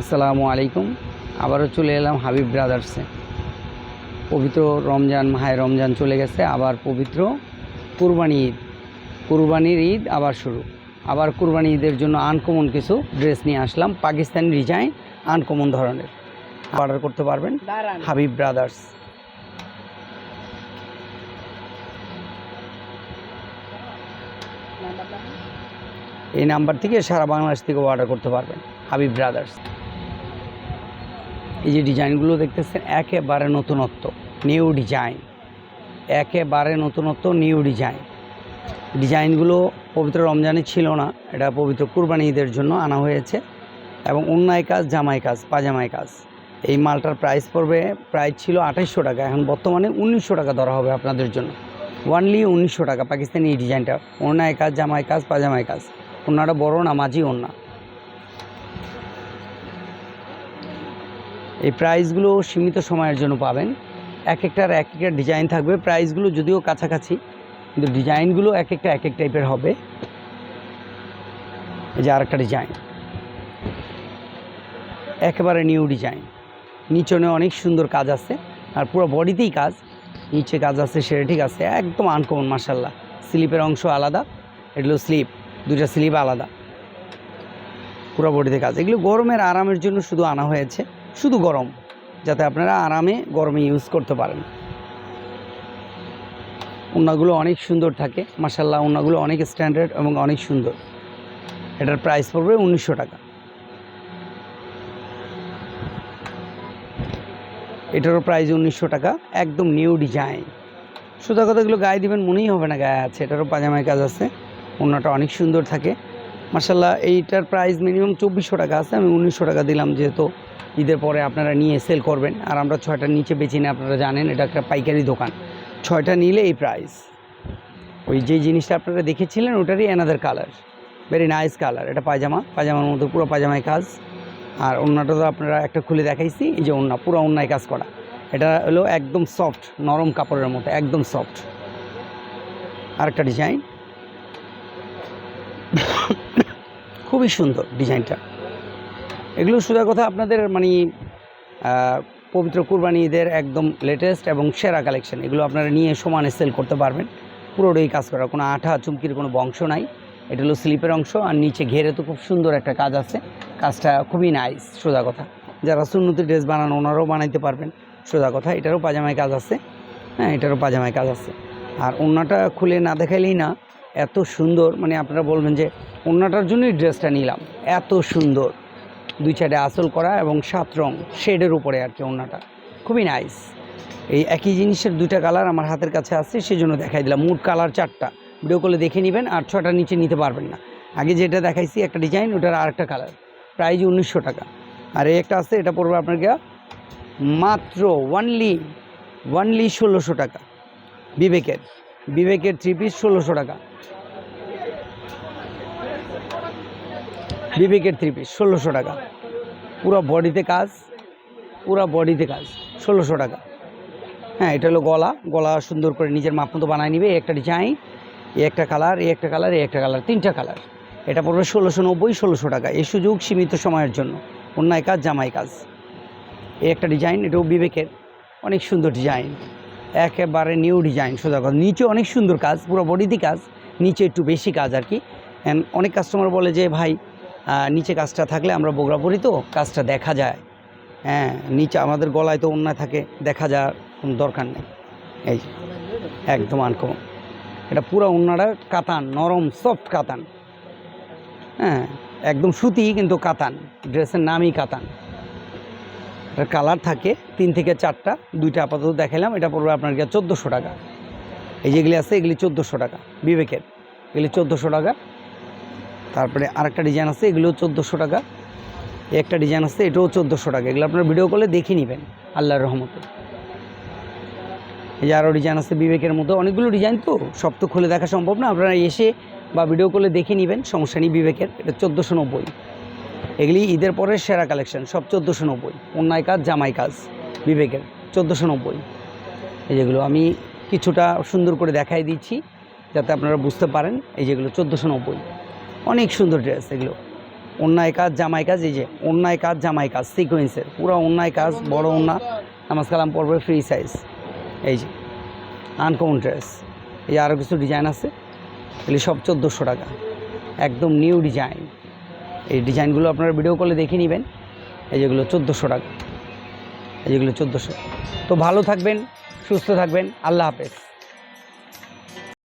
আসসালামু আলাইকুম। আবারও চলে এলাম হাবিব ব্রাদার্সে পবিত্র রমজান মাহে রমজান চলে গেছে আবার পবিত্র কুরবানি ঈদ। কুরবানির ঈদ আবার শুরু। আবার কুরবানি ঈদের জন্য আনকমন কিছু ড্রেস নিয়ে আসলাম পাকিস্তানি ডিজাইন আনকমন ধরনের। অর্ডার করতে পারবেন হাবিব ব্রাদার্স। এই নাম্বার থেকে সারা বাংলাদেশ থেকে অর্ডার করতে পারবেন হাবিব ব্রাদার্স। এই যে ডিজাইনগুলো দেখতেছেন, একেবারে নতুনত্ব, নিউ ডিজাইন। একেবারে নতুনত্ব, নিউ ডিজাইন। ডিজাইনগুলো পবিত্র রমজানে ছিল না, এটা পবিত্র কুরবানি ঈদের জন্য আনা হয়েছে এবং অন্যায় কাজ, জামাই কাজ, পাজামাই কাজ। এই মালটার প্রাইস পড়বে প্রাইস ছিল আঠাইশশো টাকা, এখন বর্তমানে উনিশশো টাকা ধরা হবে আপনাদের জন্য। ওয়ানলি উনিশশো টাকা, পাকিস্তানি এই ডিজাইনটা। অন্যায় কাজ, জামাই কাজ, পাজামাই কাজ। ওনাটা বড় না, মাঝি ওনা এই প্রাইসগুলো সীমিত সময়ের জন্য পাবেন। এক একটার এক একটা ডিজাইন থাকবে। প্রাইসগুলো যদিও কাছাকাছি, কিন্তু ডিজাইনগুলো এক একটা এক এক টাইপের হবে। এই যে আরেকটা ডিজাইন। একেবারে নিউ ডিজাইন। নিচনে অনেক সুন্দর কাজ আছে, আর পুরো বডিতেই কাজ। নিচে কাজ আছে সেটা ঠিক আছে। একদম আনকমন মাসাল্লাহ স্লিপের অংশ আলাদা, এগুলো স্লিপ। দুইটা স্লিপ আলাদা। পুরো বডিতে কাজ। এগুলো গরমের আরামের জন্য শুধু আনা হয়েছে। শুধু গরম, যাতে আপনারা আরামে গরমে ইউজ করতে পারেন। ওনাগুলো অনেক সুন্দর থাকে মাসাল্লাহ ওনাগুলো অনেক স্ট্যান্ডার্ড এবং অনেক সুন্দর। এটার প্রাইস পড়বে উনিশশো টাকা। এটারও প্রাইস উনিশশো টাকা, একদম নিউ ডিজাইন সুতা কথাগুলো গায়ে দিবেন, মনেই হবে না গায়ে আছে, এটারও পাজামায় কাজ আছে। ওনাটা অনেক সুন্দর থাকে। মাসাল্লাহ এইটার প্রাইস মিনিমাম চব্বিশশো টাকা আছে। আমি উনিশশো টাকা দিলাম যেহেতু ঈদের পরে আপনারা নিয়ে সেল করবেন। আর আমরা ছয়টার নিচে বেচি না, আপনারা জানেন, এটা একটা পাইকারি দোকান। ছয়টা নিলে এই প্রাইস ওই যে জিনিসটা আপনারা দেখেছিলেন, ওটারই another colour very nice colour এটা পায়জামা, পায়জামার মধ্যে পুরো পায়জামায় কাজ। আর অন্যটা তো আপনারা একটা খুলে দেখাইছি, এই যে অন্য পুরো অন্যায় কাজ করা। এটা হলো একদম সফট নরম কাপড়ের মতো, একদম সফট আরেকটা ডিজাইন খুবই সুন্দর ডিজাইনটা। এগুলো সোজা কথা আপনাদের মানে পবিত্র কুরবানি ঈদের একদম লেটেস্ট এবং সেরা কালেকশন এগুলো আপনারা নিয়ে সমানে সেল করতে পারবেন। পুরোটাই কাজ করা। কোনো আঠা, চুমকির কোনো বংশ নাই। এটা হলো স্লিপের অংশ। আর নিচে ঘেরে তো খুব সুন্দর একটা কাজ আছে। কাজটা খুবই নাইস সোজা কথা। যারা সুন্নতি ড্রেস বানান, ওনারাও বানাইতে পারবেন, সোজা কথা। এটারও পাজামায় কাজ আছে। হ্যাঁ এটারও পাজামায় কাজ আছে। আর ওনাটা খুলে না দেখাইলেই না এত সুন্দর মানে আপনারা বলবেন যে ওনাটার জন্যই ড্রেসটা নিলাম, এত সুন্দর। দুই সাইডে আসল করা এবং সাত রং শেডের উপরে আর কি ওনাটা খুবই নাইস এই একই জিনিসের দুইটা কালার আমার হাতের কাছে আছে, সেজন্য দেখাই দিলাম। মুড কালার চারটা। ভিডিও করলে দেখে নেবেন আর ছটার নিচে নিতে পারবেন না। আগে যেটা দেখাইছি, একটা ডিজাইন ওটার আরেকটা কালার প্রাইজ উনিশশো টাকা। আর এই একটা আছে, এটা পড়বে আপনার মাত্র ওয়ানলি ওয়ানলি ষোলোশো টাকা। বিবেকের। বিবেকের থ্রি পিস ষোলোশো টাকা। বিবেকের থ্রি পিস ষোলোশো টাকা। পুরো বডিতে কাজ, পুরো বডিতে কাজ, ষোলোশো টাকা। হ্যাঁ এটা হলো গলা। গলা সুন্দর করে নিজের মাপ মতো বানায় নিবে। একটা ডিজাইন এ একটা কালার এই একটা কালার এই একটা কালার তিনটা কালার এটা পড়বে ষোলোশো নব্বই, ষোলোশো টাকা। এই সুযোগ সীমিত সময়ের জন্য। অন্যায় কাজ, জামাই কাজ। এই একটা ডিজাইন এটাও বিবেকের। অনেক সুন্দর ডিজাইন একেবারে নিউ ডিজাইন, সোজা কথা। নিচে অনেক সুন্দর কাজ, পুরো বডিতে কাজ, নিচে একটু বেশি কাজ আর কি। And অনেক কাস্টমার বলে যে, ভাই নিচে কাজটা থাকলে আমরা বগরা পড়ি তো, কাজটা দেখা যায়। হ্যাঁ নিচে আমাদের গলায় তো অন্যায় থাকে, দেখা যাওয়ার কোনো দরকার নেই। এই একদম আনকমন এটা পুরো অন্যটা কাতান, নরম সফট কাতান। হ্যাঁ একদম সুতি কিন্তু কাতান ড্রেসের নামই কাতান। কালার থাকে, তিন থেকে চারটা, দুইটা আপাতত দেখালাম এটা পড়বে আপনার গিয়ে চোদ্দোশো টাকা। এই যেগুলি আছে, এগুলি চোদ্দোশো টাকা, বিবেকের। এগুলি চোদ্দোশো টাকা। তারপরে আরেকটা ডিজাইন আছে এগুলো চোদ্দোশো টাকা। একটা ডিজাইন আছে, এটাও চোদ্দোশো টাকা। এগুলো আপনার ভিডিও কলে দেখে নেবেন, আল্লাহর রহমতে। এই যে আরও ডিজাইন আছে বিবেকের মতো। অনেকগুলো ডিজাইন তো, সব তো খুলে দেখা সম্ভব না। আপনারা এসে বা ভিডিও কলে দেখে নেবেন, সমস্যা নেই বিবেকের, এটা চোদ্দোশো নব্বই। এগুলি ঈদের পরে সেরা কালেকশন, সব চোদ্দোশো নব্বই। অন্যায় কাজ, জামাই কাজ, বিবেকের, চোদ্দোশো নব্বই। এই যেগুলো আমি কিছুটা সুন্দর করে দেখাই দিচ্ছি, যাতে আপনারা বুঝতে পারেন, এই যেগুলো চোদ্দোশো নব্বই। অনেক সুন্দর ড্রেস এগুলো। অন্যায় কাজ, জামাই কাজ, এই যে অন্যায় কাজ, জামাই কাজ সিকোয়েন্সের পুরো অন্যায় কাজ, বড় অন্যা, নামাজ কালাম ফ্রি সাইজ এই যে আনকমন ড্রেস এই আরও কিছু ডিজাইন আছে, এগুলি সব চোদ্দোশো টাকা। একদম নিউ ডিজাইন এই ডিজাইনগুলো আপনারা ভিডিও কলে দেখে নেবেন। এই যেগুলো চোদ্দোশো টাকা। এই যেগুলো চোদ্দোশো। তো ভালো থাকবেন, সুস্থ থাকবেন। আল্লাহ হাফেজ।